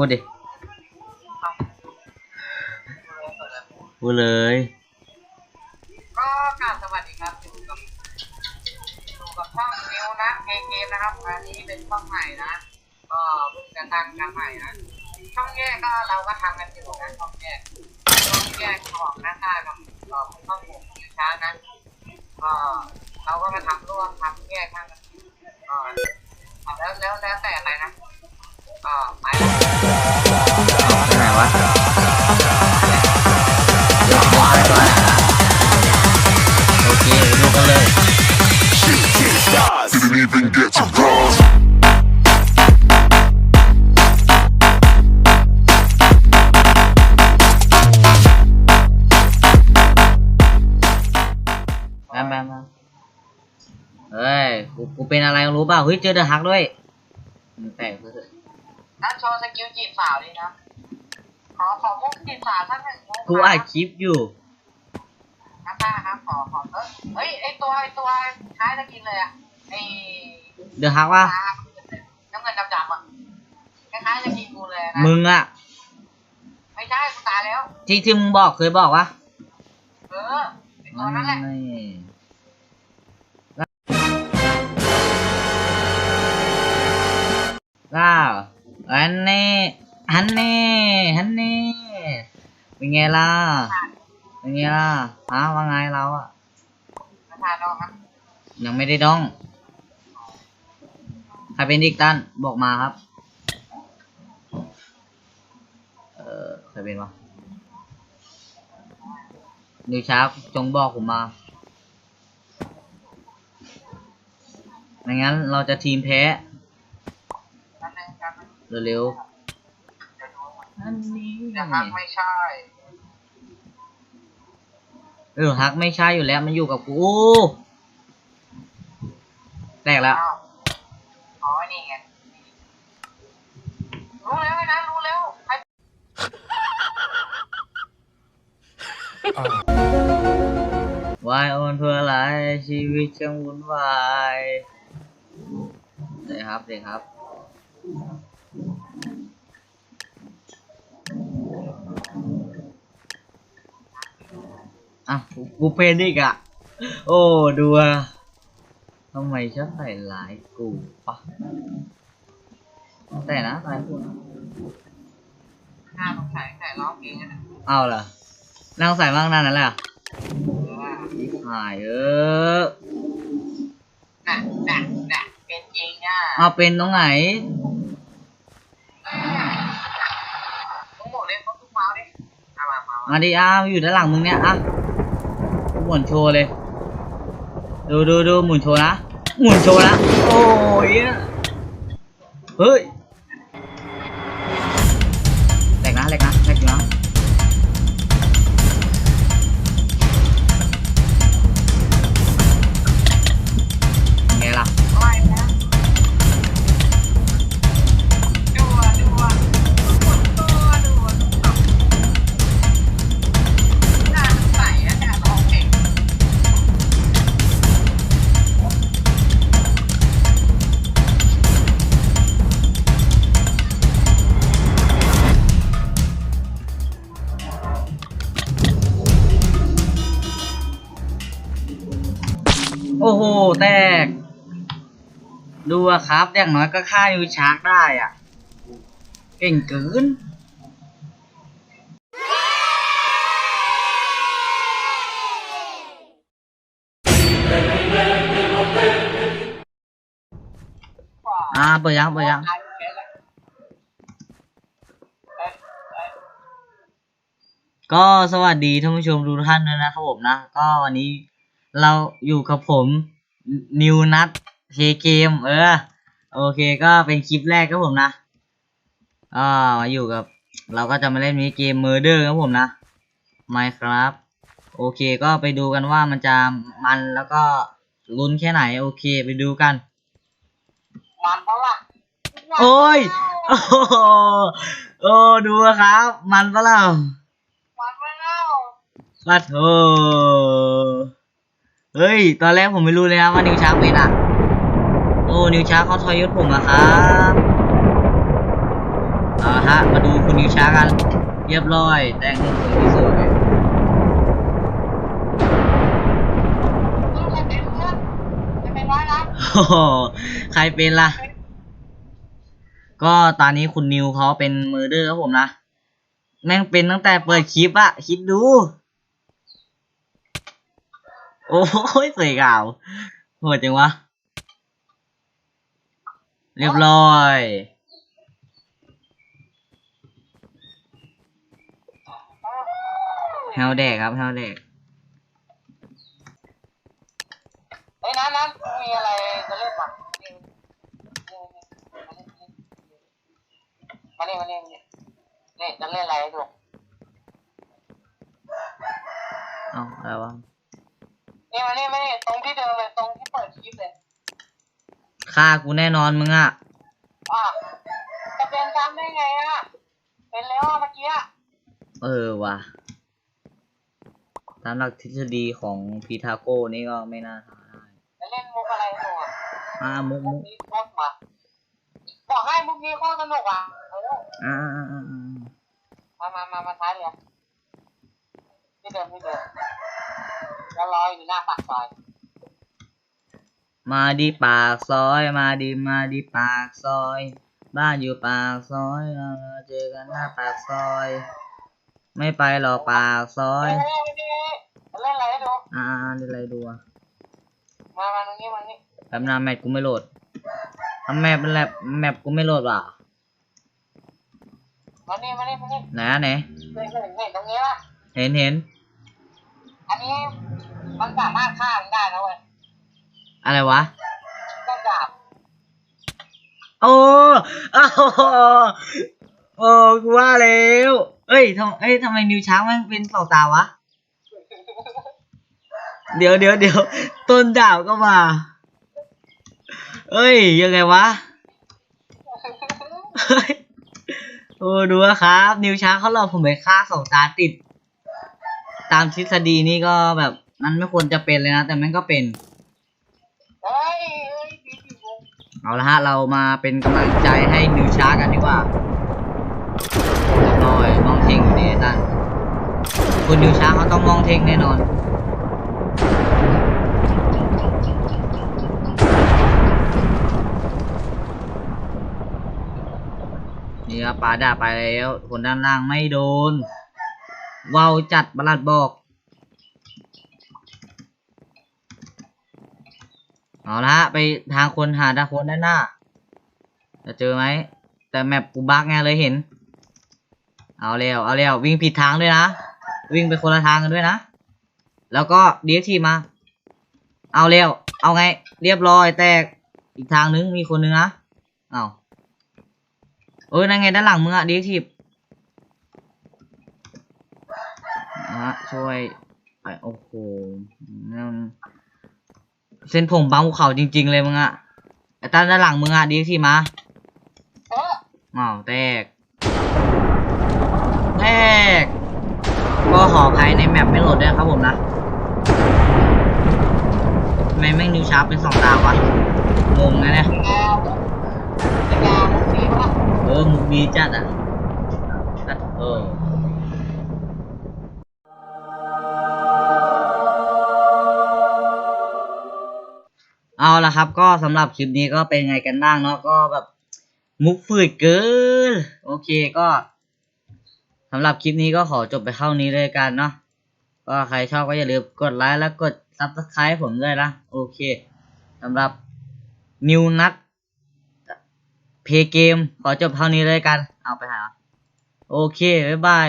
พูดดิ พูดเลย ก็กราบสวัสดีครับอยู่กับอยู่กับช่องนิวนะเกมเกมนะครับ อันนี้เป็นช่องใหม่นะ ก็เพิ่งจะตั้งกันใหม่นะ ช่องแยกก็เราก็ทำกันอยู่นะช่องแยกช่องแยกของหน้าตากับเอ่อช่องผมอยู่ช้านะก็เราก็มาทำร่วมทำแยกกันก็แล้วแล้วแล้วแต่อะไรนะ ก็ไปแล้วไปไหนวะโอเคไปดูกันเลย Didn't even get to bronze. มามามาเฮ้ยกูกูเป็นอะไรรู้เปล่าเฮ้ยเจอเดอะฮักด้วยมันแปลกเพื่อ นั่นโชว์สกิลจีบสาวดีนะ ขอขอมุกจีบสาวท่านหนึ่งมุกกูอัดคลิปอยู่ครับป้าครับขอขอเอ้ยเฮ้ยไอตัวไอตัวคล้ายจะกินเลยอะไอเดอะฮักว่าปลาน้ำเงินดำๆอะคล้ายๆจะกินกูเลยนะมึงอะไม่ใช่กูตายแล้ว ที่ที่มึงบอกเคยบอกว่าเออไอตัวนั้นแหละก้าว อันนี้อันนี้อันนี้เป็นไงล่ะเป็นไงล่ะฮะว่าไงเราอะมาทานน้องครับยังไม่ได้ดองใครเป็นดิกตันบอกมาครับ เออใครเป็นวะนิวชาร์กจงบอกผมมาไม่งั้นเราจะทีมแพ้นั่นเองครับ เร็วเดี๋ยวดูๆอันนี้จะทักไม่ใช่เออฮักไม่ใช่อยู่แล้วมันอยู่กับกูอู้แตกแล้วอ้าวอ๋อนี่ไงรู้แล้วไอ้นะรู้แล้วไอ้วายโอนเพื่ออะไรชีวิตช่างวุ่นวายเด็กครับเด็กครับ อะกูกูเป็นอีกอะ โอ้ดูอะทำไมชอบใส่ร้ายกูปะแต่นะตายกูนะหน้าสงสัยแต่ร้องเพลงกันนะเอาเหรอนั่งใส่บ้างนั่นนั่นแหละเออว่าหายเออน่ะน่ะน่ะเป็นจริงอะเอาเป็นตรงไหนมึงบอกเลยเขาตุ้มเมาส์ดิเอามามามามาดิอ้าวอยู่ด้านหลังมึงเนี่ยอะ หมุนโชว์เลย ดูดูดูหมุนโชว์นะ หมุนโชว์นะ โอ้ยเฮ้ย โอ้โห แตก ดูอะครับ อย่างน้อยก็ฆ่ายูชาร์กได้อะ เก่งเกินอ่าเปิดยังเปิดยังตายไปแล้วเอ้ยเอ้ยก็สวัสดีท่านผู้ชมทุกท่านด้วยนะครับผมนะ ก็วันนี้ เราอยู่กับผมนิวนัทเทเกมเออ โอเคก็เป็นคลิปแรกครับผมนะก็มาอยู่กับ เราก็จะมาเล่นมินิเกม Murder ครับผมนะ Minecraft โอเคก็ไปดูกันว่ามันจะมันแล้วก็ลุ้นแค่ไหน โอเคไปดูกัน มันเพราะว่าโอ้ย โอ้โหโอ้ดูอะครับ มันปะล่ะมันไม่เล่าปัดโถ เฮ้ย ตอนแรกผมไม่รู้เลยนะว่านิวชาร์กเป็นอะ โอ้ นิวชาร์กเขาทอยยศผมอะครับเอเอาละฮะ มาดูคุณนิวช้ากัน เรียบร้อย แต่งให้สวยที่สุดเลยนี่ใครเป็นเพื่อนจะเป็นร้อยนะโอ้โหใครเป็นล่ะ ก็ตอนนี้คุณนิวเขาเป็นมือเดอร์ครับผมนะ แม่งเป็นตั้งแต่เปิดคลิปอะคิดดู โอ้ยสวยกาวโหดจังวะ เรียบร้อย แฮวแดกครับ แฮวแดกเฮ้ยนั้นนั้นมีอะไรจะเล่นปะมาเล่นมาเล่นมาเล่นนี่จะเล่นอะไรให้ดูเอาอะไรวะ นี่มานี่มานี่ตรงที่เดิมเลยตรงที่เปิดคลิปเลยฆ่ากูแน่นอนมึงอะอะจะเป็นจำได้ไงอะเป็นแล้วอะเมื่อกี้อะเออว่ะ ตามหลักทฤษฎีของพีทาโก้นี่ก็ไม่น่าทำได้จะเล่นมุกอะไรให้ดูอะอ่ามุกมุมุกกนี้โคตรมาบอกให้มุกนี้โคตรสนุกอะเอออ่าอ่าอ่าอ่ามามามามาท้ายเลยที่เดิมที่เดิม แล้วรออยู่หน้าปากซอยมาดีปากซอย มาดีมาดีปากซอย บ้านอยู่ปากซอยเราเจอกันหน้าปากซอย ไม่ไปหรอกปากซอยเฮ้ยเฮ้ยเฮ้ยเล่นอะไรให้ดูอ่าเดี๋ยวอะไรดูอะมามาตรงนี้มานี่แป๊บนึงแมปกูไม่โหลดทำแมปเป็นแลบแมปกูไม่โหลดว่ะมานี่มานี่มานี่ไหนอะไหนเห็นเห็นเห็นตรงนี้ป่ะเห็นเห็น อันนี้มันสามารถฆ่ามันได้นะเว้ยอะไรวะก็ดาบโอ้อ้าวโอ้กูว่าแล้วเอ้ยทำเอ้ยทำไมนิวช้างมันเป็นสองตาวะ เดี๋ยวเดี๋ยวเดี๋ยวต้นดาวก็มา เอ้ยยังไงวะเฮ้ยโอ้ดูนะครับ นิวช้างเขาหลอกผมไปฆ่าสองตาติด ตามทฤษฎีนี่ก็แบบนั้นไม่ควรจะเป็นเลยนะ แต่แม่งก็เป็น เอาละฮะ เรามาเป็นกำลังใจให้นิวช้างกันดีกว่าน้อยมองเทงอยู่นี่ตันคุณนิวช้างเขาต้องมองเทงแน่นอนนี่ครับปาด่าไปแล้วคนด้านล่างไม่โดน ว้าจัดประหลัดบอก เอาละฮะไปทางคนหาทางคนด้านหน้า จะเจอไหม แต่แมปกูบักไงเลยเห็น เอาแล้วเอาแล้ววิ่งผิดทางด้วยนะ วิ่งไปคนละทางกันด้วยนะ แล้วก็ดีทีมา เอาแล้วเอาไง เรียบร้อยแตก อีกทางนึงมีคนนึงนะ เอาเออนั่นไงด้านหลังมึงอะดีที อะช่วยไปโอ้โหนั่นเส้นผมบังภูเขาจริง ๆ เลยมึงอะไอ้ต้านด้านหลังมึงอะดีทีมาเอออ้าวแตกแตกก็ขออภัยในแมปไม่โหลดด้วยครับผมนะทำไมแม่งนิวชาร์ปเป็นสองตาวะงงนะเนี่ยเป็นไงอะเป็นไงอะมุกนี้ป่ะเออมุกดีจัดอะจัดเออ ละครับ ก็สำหรับคลิปนี้ก็เป็นไงกันบ้างเนาะก็แบบมุกฝืดเกินโอเคก็สำหรับคลิปนี้ก็ขอจบไปเท่านี้เลยกันเนาะก็ใครชอบก็อย่าลืมกดไลค์และกด subscribe ผมด้วยนะโอเคสำหรับนิวนัทเพย์เกมขอจบเท่านี้เลยกัน เอาไปหา โอเค บ๊ายบาย